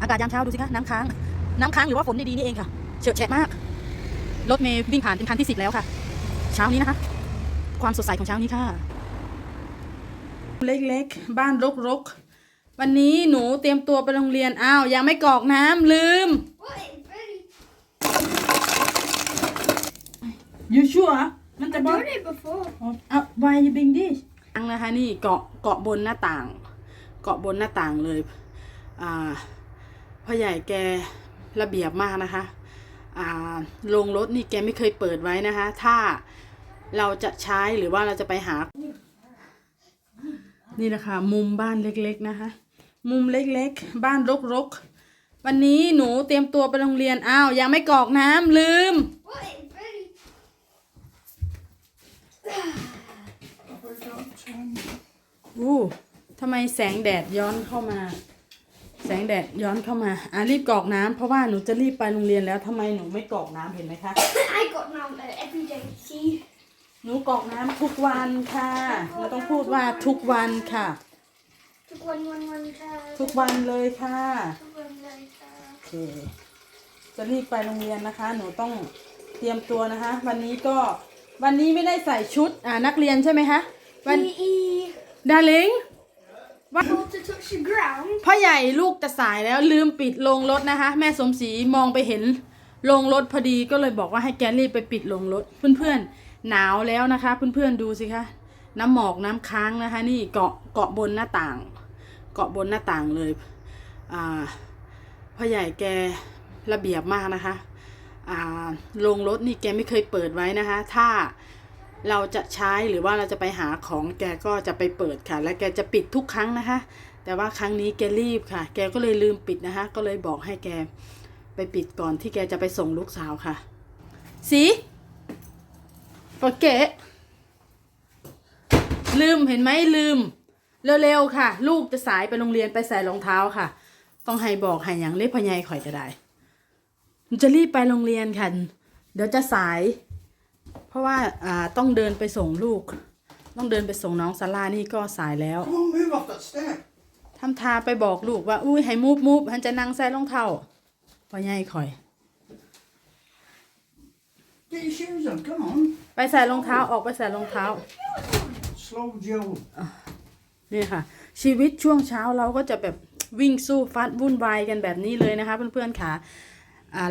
อากาศยามเช้าดูสิคะน้ำค้าง น้ำค้างหรือว่าฝนดีๆนี่เองค่ะเฉอะแฉะมาก รถเมย์วิ่งผ่านเป็นคันที่สิบแล้วค่ะ เช้านี้นะคะ ความสดใสของเช้านี้ค่ะ เล็กๆ บ้านรกๆ วันนี้หนูเตรียมตัวไปโรงเรียน อ้าว ยังไม่กรอกน้ำลืม What is ready? you sure มันจะ I've บอ done it before. อะ why you bring this อังนะคะนี่เกาะเกาะบนหน้าต่าง เกาะบนหน้าต่างเลย อ่า พ่อใหญ่แกระเบียบมากนะคะอ่าโรงรถนี่แกไม่เคยเปิดไว้นะคะ ถ้าเราจะใช้หรือว่าเราจะไปหา นี่นะคะ มุมบ้านเล็กๆนะคะ มุมเล็กๆ บ้านรกๆ วันนี้หนูเตรียมตัวไปโรงเรียน อ้าว ยังไม่กรอกน้ำลืม อู้ทำไมแสงแดดย้อนเข้ามา สงแดดย้อนเข้ามา อะรีบกรอกน้ำเพราะว่าหนูจะรีบไปโรงเรียนแล้วทำไมหนูไม่กรอกน้ำเห็นไหมคะ I got now uh, every day. See? หนูกรอกน้ำทุกวันค่ะเราต้องพูดว่าทุกวันค่ะ Took one, one, one, uh, ทุกวันเลยค่ะ took one later. โอเคจะรีบไปโรงเรียนนะคะ หนูต้องเตรียมตัวนะคะ วันนี้ก็วันนี้ไม่ได้ใส่ชุดอ่านักเรียนใช่ไหมคะวัน PE. ดาริง Hold to touch the ground. พ่อใหญ่ลูกจะสายแล้วลืมปิดโรงรถนะคะ แม่สมศรีมองไปเห็นโรงรถพอดีก็เลยบอกว่าให้แกรีบไปปิดโรงรถ เพื่อนๆหนาวแล้วนะคะ เพื่อนๆดูสิคะน้ำหมอกน้ำค้างนะคะ นี่เกาะเกาะบนหน้าต่าง เกาะบนหน้าต่างเลยอ่าพ่อใหญ่แกระเบียบมากนะคะอ่าโรงรถนี่แกไม่เคยเปิดไว้นะคะ ถ้า เราจะใช้หรือว่าเราจะไปหาของแกก็จะไปเปิดค่ะ และแกจะปิดทุกครั้งนะคะ แต่ว่าครั้งนี้แกรีบค่ะ แกก็เลยลืมปิดนะคะ ก็เลยบอกให้แกไปปิดก่อนที่แกจะไปส่งลูกสาวค่ะ สีโอเคลืมเห็นไหมลืม เร็วๆค่ะ ลูกจะสายไปโรงเรียนไปใส่รองเท้าค่ะ ต้องให้บอกให้อย่างเล็กพอใหญายข่อยก็ได้จะรีบไปโรงเรียนค่ะ เดี๋ยวจะสาย เพราะว่าอ่าต้องเดินไปส่งลูก ต้องเดินไปส่งน้องซาร่านี่ก็สายแล้ว Come on, move off that step. ทำทาไปบอกลูกว่า อุ้ยให้มูฟมูฟฉันจะนั่งใส่รองเท้าพ่อใหญ่ข่อย Get your shoes on, come on. ไปใส่รองเท้าออกไปใส่รองเท้า Slow Joe. นี่ค่ะ ชีวิตช่วงเช้าเราก็จะแบบวิ่งสู้ฟัดวุ่นวายกันแบบนี้เลยนะคะ เพื่อนๆค่ะอ่า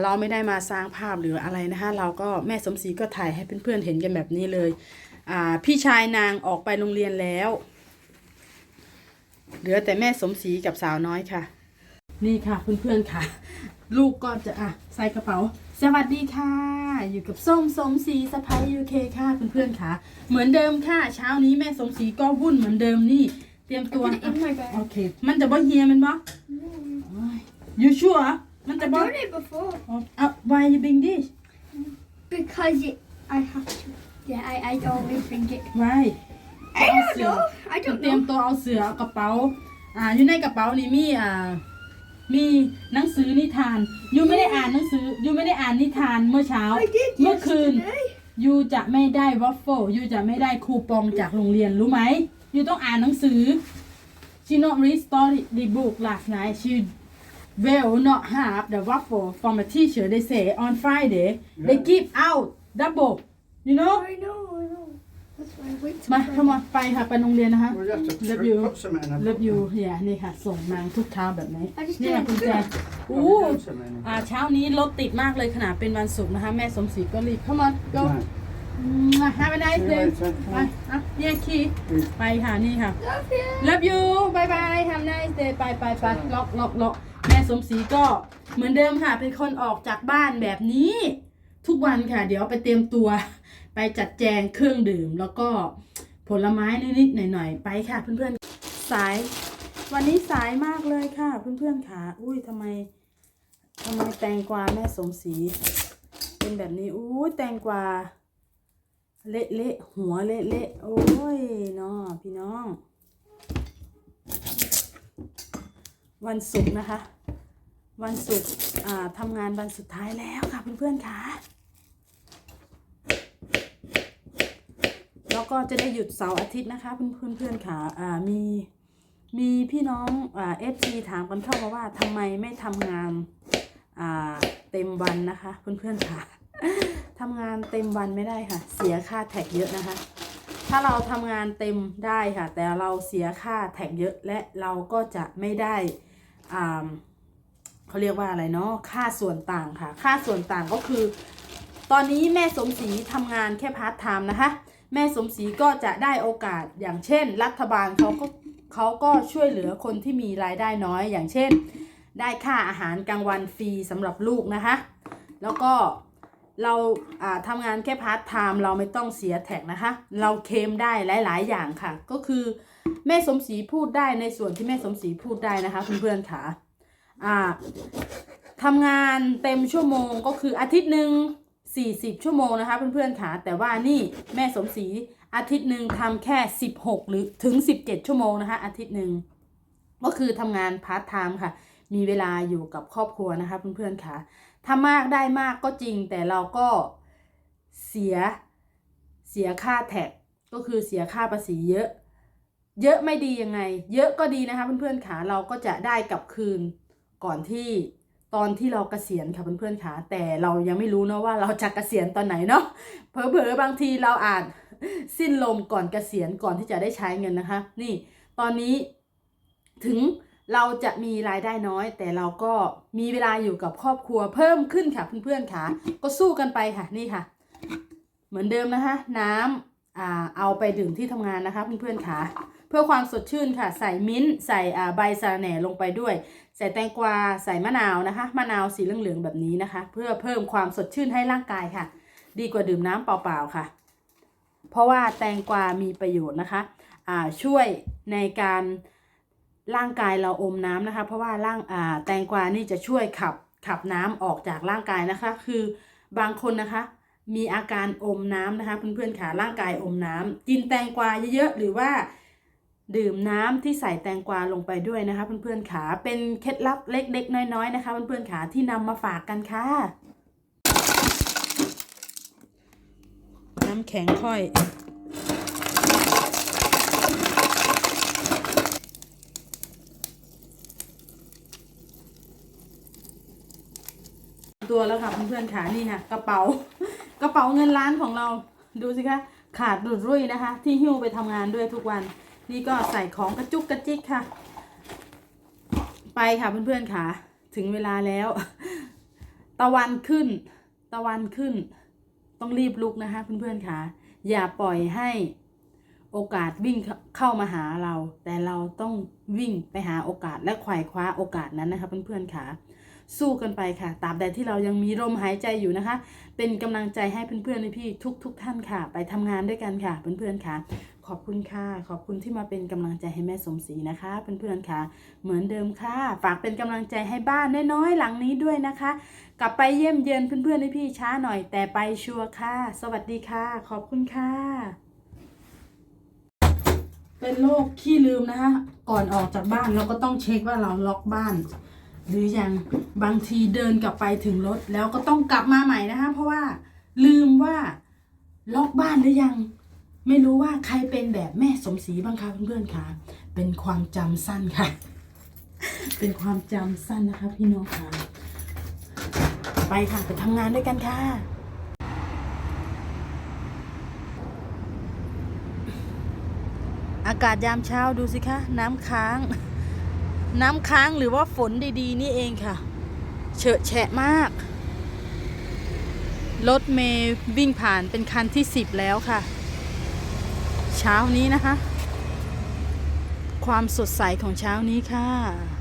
เราไม่ได้มาสร้างภาพหรืออะไรนะคะเราก็แม่สมศรีก็ถ่ายให้เพื่อนๆเห็นกันแบบนี้เลยอ่าพี่ชายนางออกไปโรงเรียนแล้ว เหลือแต่แม่สมศรีกับสาวน้อยค่ะ นี่ค่ะเพื่อนๆค่ะ ลูกก็จะอะใส่กระเป๋า สวัสดีค่ะ อยู่กับส้มสมศรีสะพ้ายยูเคค่ะเพื่อนๆค่ะ เหมือนเดิมค่ะเช้านี้แม่สมศรีก็วุ่นเหมือนเดิมนี่ เตรียมตัว Put it in my bag. โอเค มันจะบ่เฮียมันบ่ยูชัว มันจะ I've บ่ done it before อะ why you bring this because it. I have to. Yeah, I, I always think it. why I don't know. I จะ don't เตรียม know. ตัวเอาเสือเอากระเป๋า อ่า อยู่ในกระเป๋านี่มีอ่า มีหนังสือนิทาน ยูไม่ได้อ่านหนังสือ ยูไม่ได้อ่านนิทานเมื่อเช้า I did เมื่อคืน yesterday. ยูจะไม่ได้วัฟเฟิลยูจะไม่ได้คูปองจากโรงเรียนรู้ไหมยูต้องอ่านหนังสือ she not read story the book last night she will not have the waffle from a teacher they say on Friday they give out double you know I know, I know. That's why I wait till มา Friday. เข้ามาไปค่ะไปโรงเรียนนะคะ Well, you have to Love tr- you. put something in a เลิฟยูเนี่ยนี่ค่ะ ส่งนางทุกเช้าแบบนี้ I just เนี่ย did คุณแจ it. อู้ Put something in อ่าเช้านี้รถติดมากเลยขนาดเป็นวันศุกร์นะคะ แม่สมศรีก็รีบเข้ามา go Right. มา have a nice See you day later. ไปอะเนี่ยคีไปค่ะ นี่ค่ะ Love you. love you bye bye have a nice day ไปไปไปล็อกล็อกล็อกแม่ สมศรีก็เหมือนเดิมค่ะ เป็นคนออกจากบ้านแบบนี้ ทุกวันค่ะ เดี๋ยวไปเตรียมตัว ไปจัดแจงเครื่องดื่ม แล้วก็ผลไม้นิดๆหน่อยๆ ไปค่ะ เพื่อนๆ สาย วันนี้สายมากเลยค่ะ เพื่อนๆค่ะ อุ้ยทำไมทำไมแตงกวาแม่สมศรีเป็นแบบนี้อุ้ยแตงกวาเละเละๆหัวเละเละๆโอ้ยนาะพี่น้อง วันศุกร์นะคะ วันศุกร์ทำงานวันสุดท้ายแล้วค่ะเพื่อนๆค่ะ แล้วก็จะได้หยุดเสาร์อาทิตย์นะคะเพื่อนๆค่ะมีมีพี่น้องเอฟซีถามกันเข้ามาว่าทำไมไม่ทำงานเต็มวันนะคะเพื่อนๆค่ะทำงานเต็มวันไม่ได้ค่ะ เสียค่าแท็กเยอะนะคะ ถ้าเราทำงานเต็มได้ค่ะ แต่เราเสียค่าแท็กเยอะและเราก็จะไม่ได้อ่า เขาเรียกว่าอะไรเนาะค่าส่วนต่างค่ะ ค่าส่วนต่างก็คือ ตอนนี้แม่สมศรีทำงานแค่พาร์ทไทม์นะคะ แม่สมศรีก็จะได้โอกาสอย่างเช่น รัฐบาลเขาก็เขาก็ช่วยเหลือคนที่มีรายได้น้อย อย่างเช่น ได้ค่าอาหารกลางวันฟรีสำหรับลูกนะคะ แล้วก็เราอ่าทำงานแค่พาร์ทไทม์เราไม่ต้องเสียแท็กนะคะ เราเคมได้หลาย ๆ อย่างค่ะ ก็คือแม่สมศรีพูดได้ในส่วนที่แม่สมศรีพูดได้นะคะเพื่อนๆค่ะ อ่าทำงานเต็มชั่วโมงก็คืออาทิตย์หนึ่ง40 ชั่วโมงนะคะเพื่อนๆค่ะแต่ว่านี่แม่สมศรีอาทิตย์หนึ่งทำแค่ 16 หรือถึง 17 ชั่วโมงนะคะอาทิตย์หนึ่งก็คือทำงานพาร์ทไทม์ค่ะ มีเวลาอยู่กับครอบครัวนะคะเพื่อนๆค่ะถ้ามากได้มากก็จริง แต่เราก็เสียเสียค่าแท็กก็คือเสียค่าภาษีเยอะ เยอะไม่ดียังไง เยอะก็ดีนะคะเพื่อนๆค่ะเราก็จะได้กลับคืน ก่อนที่ตอนที่เราเกษียณค่ะเพื่อนๆค่ะแต่เรายังไม่รู้เนาะว่าเราจะเกษียณตอนไหนเนาะเผลอๆบางทีเราอาจสิ้นลมก่อนเกษียณก่อนที่จะได้ใช้เงินนะคะ นี่ตอนนี้ถึงเราจะมีรายได้น้อย แต่เราก็มีเวลาอยู่กับครอบครัวเพิ่มขึ้นค่ะเพื่อนๆค่ะ ก็สู้กันไปค่ะนี่ค่ะ เหมือนเดิมนะคะ น้ำอ่า เอาไปดื่มที่ทำงานนะคะเพื่อนๆค่ะเพื่อความสดชื่นค่ะ ใส่มิ้นท์ใส่ใบสะระแหน่ลงไปด้วย ใส่แตงกวาใส่มะนาวนะคะ มะนาวสีเหลืองๆแบบนี้นะคะ เพื่อเพิ่มความสดชื่นให้ร่างกายค่ะ ดีกว่าดื่มน้ำเปล่าๆค่ะ เพราะว่าแตงกวามีประโยชน์นะคะอ่าช่วยในการร่างกายเราอมน้ำนะคะ เพราะว่าร่างอ่าแตงกวานี่จะช่วยขับขับน้ำออกจากร่างกายนะคะ คือบางคนนะคะ มีอาการอมน้ำนะคะเพื่อนๆค่ะร่างกายอมน้ำกินแตงกวาเยอะๆหรือว่าดื่มน้ำที่ใส่แตงกวาลงไปด้วยนะคะเพื่อนๆขาเป็นเคล็ดลับเล็กๆ น้อยๆนะคะเพื่อนๆขาที่นำมาฝากกันค่ะ น้ำแข็งค่อย ตัวแล้วค่ะเพื่อนๆขานี่ค่ะกระเป๋า กระเป๋าเงินล้านของเราดูสิคะขาดหลุดรุ่ยนะคะ ที่หิ้วไปทำงานด้วยทุกวัน นี่ก็ใส่ของกระจุกกระจิกค่ะ ไปค่ะเพื่อนๆค่ะ ถึงเวลาแล้ว ตะวันขึ้น ตะวันขึ้น ต้องรีบลุกนะคะเพื่อนๆค่ะ อย่าปล่อยให้โอกาสวิ่งเข้ามาหาเรา แต่เราต้องวิ่งไปหาโอกาสและไขว่คว้าโอกาสนั้นนะคะเพื่อนๆค่ะ สู้กันไปค่ะตราบใดที่เรายังมีลมหายใจอยู่นะคะ เป็นกำลังใจให้เพื่อนๆในพี่ทุกๆทท่านค่ะ ไปทำงานด้วยกันค่ะ เพื่อนๆค่ะ ขอบคุณค่ะ ขอบคุณที่มาเป็นกำลังใจให้แม่สมศรีนะคะ เพื่อนๆค่ะ เหมือนเดิมค่ะ ฝากเป็นกำลังใจให้บ้านน้อยๆหลังนี้ด้วยนะคะ กลับไปเยี่ยมเยียนเพื่อนๆให้พี่ช้าหน่อยแต่ไปชัวร์ค่ะ สวัสดีค่ะ ขอบคุณค่ะเป็นโรคขี้ลืมนะคะ ก่อนออกจากบ้านเราก็ต้องเช็คว่าเราล็อกบ้าน หรือยังบางทีเดินกลับไปถึงรถ แล้วก็ต้องกลับมาใหม่นะคะ เพราะว่าลืมว่าล็อกบ้านหรือยัง ไม่รู้ว่าใครเป็นแบบแม่สมศรีบ้างคะเพื่อนๆค่ะ เป็นความจำสั้นค่ะ เป็นความจำสั้นนะคะ พี่น้องค่ะ ไปค่ะไปทำงานด้วยกันค่ะอากาศยามเช้าดูสิคะ น้ำค้าง น้ำค้างหรือว่าฝนดีๆ นี่เองค่ะ เฉอะแฉะมาก รถเมย์วิ่งผ่านเป็นคันที่สิบแล้วค่ะ เช้านี้นะคะ ความสดใสของเช้านี้ค่ะ